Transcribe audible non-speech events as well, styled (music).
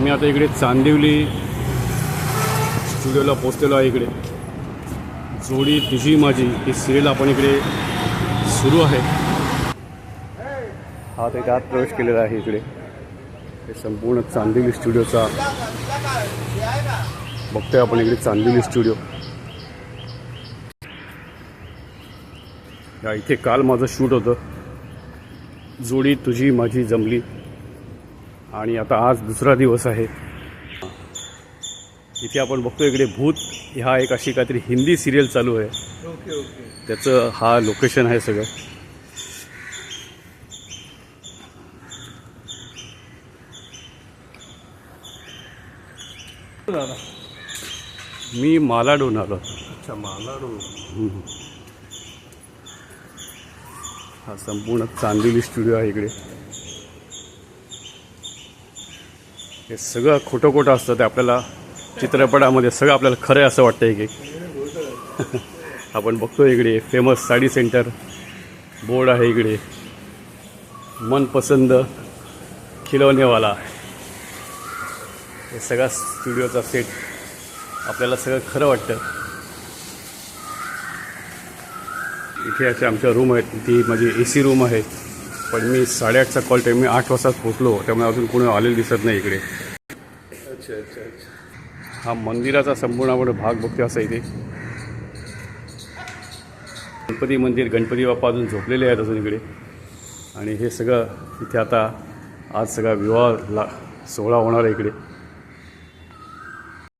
मी आता इकडे चांदिवली स्टुडिओला पोचलेलो आहे इकडे. जोडी तुझी माझी ही सिरियल आपण इकडे सुरू आहे. हा ते आत प्रवेश केलेला आहे इकडे. हे संपूर्ण चांदिवली स्टुडिओचा बघतोय आपण इकडे चांदिवली स्टुडिओ. या इथे काल माझं शूट होतं. जोडी तुझी माझी जमली. आणि आता आज दुसरा दिवस आहे. इथे आपण बघतो इकडे भूत ह्या एक अशी काहीतरी हिंदी सिरियल चालू आहे. Okay okay. त्याचं हा लोकेशन आहे सगळं. मी मालाडून आलो. अच्छा मालाडू हा संपूर्ण चांदिवली स्टुडिओ आहे इकडे. हे सगळं खोटं खोटं असतं ते आपल्याला चित्रपटामध्ये सगळं आपल्याला खरं असं वाटतं एक एक (laughs) आपण बघतो इकडे फेमस साडी सेंटर बोर्ड आहे इकडे. मनपसंद खिलवणेवाला. हे सगळा स्टुडिओचा सेट आपल्याला सगळं खरं वाटतं. इथे असे आमच्या रूम आहेत. ती माझी ए सी रूम आहे. पण मी साडेआठचा कॉल टाईम मी आठ वाजताच पोचलो त्यामुळे अजून कोणी आलेलं दिसत नाही इकडे. अच्छा अच्छा अच्छा. हा मंदिराचा संपूर्ण आपण भाग बघतो असा इथे. गणपती मंदिर गणपती बाप्पा अजून झोपलेले आहेत अजून इकडे. आणि हे सगळं इथे आता आज सगळा विवाह ला सोहळा होणार आहे इकडे.